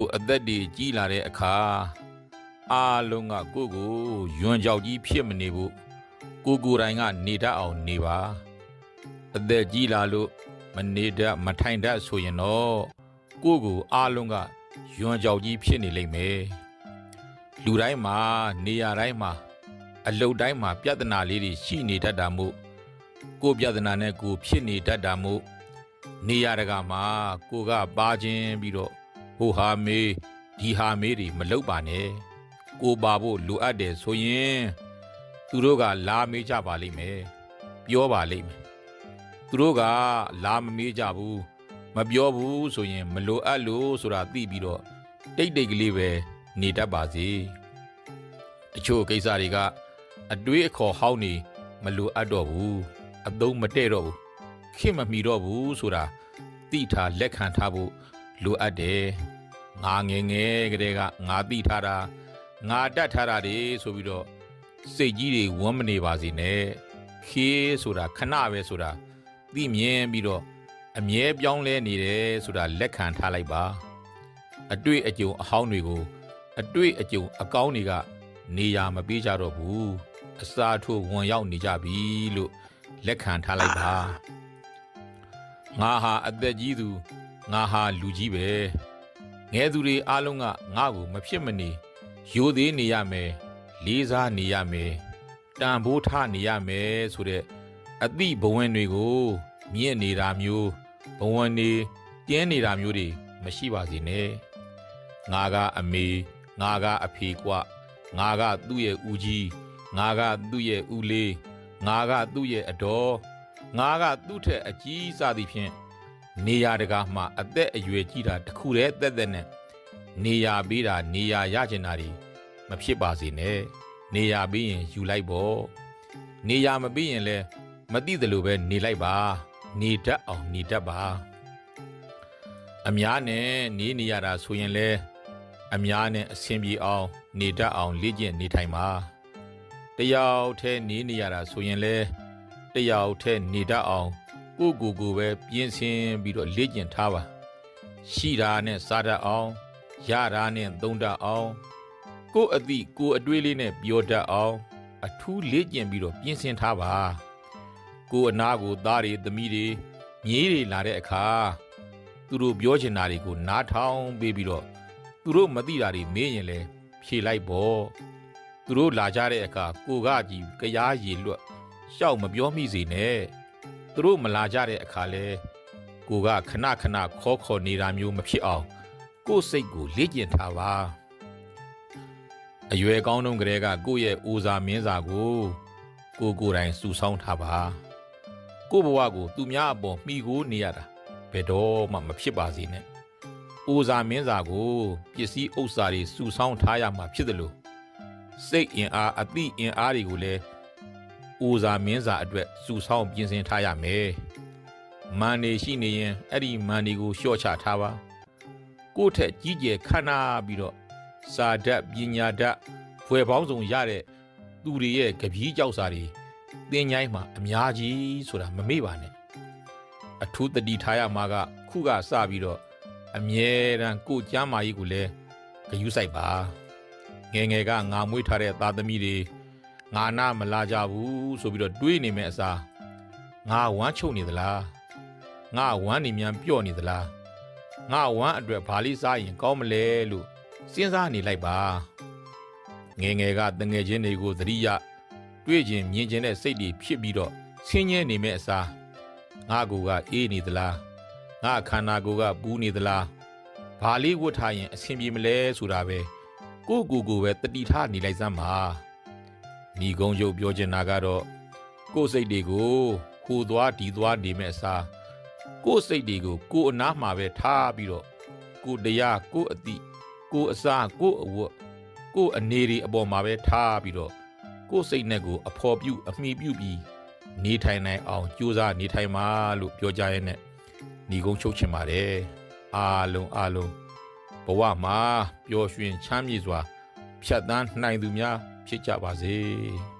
ကိုအသက်တွေကြီးလာတဲ့အခါအားလုံးကကိုယ့်ကိုယွန်းကြောက်ကြီးဖြစ်မနေဘူးကိုကိုယ်တိုင်ကနေတတ်အောင်နေပါ အသက်ကြီးလာလို့မနေတတ်မထိုင်တတ်ဆိုရင်တော့ကိုယ့်ကိုအားလုံးကယွန်းကြောက်ကြီးဖြစ်နေလိမ့်မယ်လူတိုင်းမှာနေရာတိုင်းမှာအလုတ်တိုင်းမှာပြဿနာလေးတွေရှိနေတတ်တာမို့ကိုယ်ပြဿနာနဲ့ကိုယ်ဖြစ်နေတတ်တာမို့နေရာတကာမှာကိုကပါခြင်းပြီးတော့ ဟိုဟာမေးဒီဟာမေးတွေမလုပ်ပါနဲ့ကိုပါဖို့လိုအပ်တယ်ဆိုရင်သူတို့ကလာမေးကြပါလိမ့်မယ်ပြောပါလိမ့်မယ်သူတို့ကလာမမေးကြဘူးမပြောဘူးဆိုရင်မလိုအပ်လို့ဆိုတာသိပြီးတော့တိတ်တိတ်ကလေးပဲနေတတ်ပါစေတချို့ကိစ္စတွေကအတွေးအခေါ်ဟောင်းနေမလိုအပ်တော့ဘူးအသုံးမတည့်တော့ဘူးခင်မမီတော့ဘူးဆိုတာသိထားလက်ခံထားဖို့ လိုအပ်တယ်ငါငယ်ငယ်ကလေးကငါသိထားတာငါတတ်ထားတာတွေဆိုပြီးတော့စိတ်ကြီးတွေဝမ်းမနေပါစေနဲ့ခေးဆိုတာခဏပဲဆိုတာသိမြင်ပြီးတော့အမြဲပြောင်းလဲနေတယ်ဆိုတာလက်ခံထားလိုက်ပါအတွေ့အကြုံအဟောင်းတွေကို အတွေ့အကြုံအကောင်းတွေကနေရာမပေးကြတော့ဘူးအစာထိုးဝင်ရောက်နေကြပြီလို့လက်ခံထားလိုက်ပါငါဟာအသက်ကြီးသူ ငါဟာလူကြီးပဲငဲသူတွေအားလုံးကငါ့ကိုမဖြစ်မနေရိုသေးနေရမယ်လေးစားနေရမယ်တန်ဖိုးထားနေရမယ်ဆိုတဲ့အသည့်ဘဝင်တွေကို မြင့်နေတာမျိုးဘဝင်နေတင်းနေတာမျိုးတွေမရှိပါစေနဲ့ငါကအမေငါကအဖေကွငါကသူ့ရဲ့ဦးကြီးငါကသူ့ရဲ့ဦးလေးငါကသူ့ရဲ့အတော်ငါကသူ့ထက်အကြီးစားသည်ဖြင့် နေရာတကာမှအသက်အရွယ်ကြီးတာတခုတည်းသက်သက်နဲ့နေရာပေးတာနေရာရကျင်တာတွေမဖြစ်ပါစေနဲ့နေရာပေးရင်ယူလိုက်ပေါ့နေရာမပေးရင်လည်းမသိသလိုပဲနေလိုက်ပါနေတတ်အောင်နေတတ်ပါအများနဲ့နေနေရတာဆိုရင်လည်းအများနဲ့အဆင်ပြေအောင်နေတတ်အောင်လေ့ကျင့်နေထိုင်ပါတယောက်တည်းနေနေရတာဆိုရင်လည်းတယောက်တည်းနေတတ်အောင် ကိုယ့်ကိုယ်ကိုပဲပြင်ဆင်ပြီးတော့လေ့ကျင့်ထားပါရှိတာနဲ့စားတတ်အောင်ရတာနဲ့သုံးတတ်အောင်ကိုယ့်အသည့်ကိုယ်အတွေးလေးနဲ့ပြောတတ်အောင် အထူးလေ့ကျင့်ပြီးတော့ပြင်ဆင်ထားပါကိုယ်အနာကိုသားတွေသမီးတွေမြေးတွေလာတဲ့အခါသူတို့ပြောချင်တာတွေကိုနားထောင်ပေးပြီးတော့သူတို့မသိတာတွေမေးရင်လည်းဖြေလိုက်ပေါ့သူတို့လာကြတဲ့အခါကိုကကြီးကြားရည်လွတ်ရှောက်မပြောမိစေနဲ့ သူတို့မလာကြတဲ့အခါလဲကိုကခဏခဏခေါ်ခေါ်နေတာမျိုးမဖြစ်အောင် ကိုယ်စိတ်ကိုလေ့ကျင့်ထားပါအရွယ်ကောင်းတုန်းကလေးကကိုယ့်ရဲ့အိုစာမင်းစာကိုကိုကိုယ်တိုင်စူဆောင်းထားပါကိုယ့်ဘဝကိုသူများအပေါ်မှီကိုနေရတာဘယ်တော့မှမဖြစ်ပါစေနဲ့အိုစာမင်းစာကိုပစ္စည်းဥစ္စာတွေစူဆောင်းထားရမှာဖြစ်တယ်လို့စိတ်အင်အားအသည့်အင်အားတွေကိုလည်း ဦးစာမင်းစာအတွက်စုဆောင်းပြင်ဆင်ထားရမယ်။မန်နေရှိနေရင်အဲ့ဒီမန်နေကိုလျှော့ချထားပါ။ကိုယ့်ထက်ကြီးကျယ်ခမ်းနားပြီးတော့စာဓာတ်ပညာဓာတ်ဖွယ်ပေါင်းစုံရတဲ့သူတွေရဲ့ကြပြီးကြောက်စာတွေသင်ချိုင်းမှာအများကြီးဆိုတာမမေ့ပါနဲ့။အထူးတတိထားရမှာက ခုကစပြီးတော့အမြဲတမ်းကိုယ်ကျမ်းမာရေးကိုလည်းဂရုစိုက်ပါ။ငယ်ငယ်ကငါမွေးထားတဲ့သားသမီးတွေ ငါနာမလာကြဘူးဆိုပြီးတော့တွေးနေမဲ့အစားငါဝမ်းချုပ်နေသလားငါဝမ်းနေမြန်ပြော့နေသလားငါဝမ်းအတွက်ဘာလေးစားရင်ကောင်းမလဲလို့စဉ်းစားနေလိုက်ပါငယ်ငယ်ကတငယ်ချင်းတွေကိုသတိရတွေးခြင်းမြင်ခြင်းတဲ့စိတ်တွေဖြစ်ပြီးတော့ဆင်းရဲနေမဲ့အစားငါကူကအေးနေသလားငါခန္ဓာကိုယ်ကပူးနေသလားဘာလေးဝတ်ထားရင်အဆင်ပြေမလဲဆိုတာပဲကိုယ့်ကိုယ်ကိုပဲတတိထားနေလိုက်စမ်းပါ မိကုံးရုပ်ပြောချင်တာကတော့ကိုယ်စိတ်တွေကိုဟိုသွားဒီသွားနေမဲ့အစားကိုယ်စိတ်တွေကိုကိုယ်အနားမှာပဲထားပြီးတော့ကိုယ်တရားကိုယ်အတိကိုယ်အစားကိုယ်အဝတ်ကိုယ်အနေတွေအပေါ်မှာပဲထားပြီးတော့ကိုယ်စိတ်နဲ့ကိုအဖော်ပြုအမိပြုပြီးနေထိုင်နိုင်အောင်ကြိုးစားနေထိုင်ပါလို့ပြောကြရဲနဲ့ညီကုန်းချုပ်ချင်ပါတယ်အားလုံးအားလုံးဘဝမှာပျော်ရွှင်ချမ်းမြေ့စွာ ဖြတ်သန်းနိုင်သူများ ဖြစ်ကြပါစေ။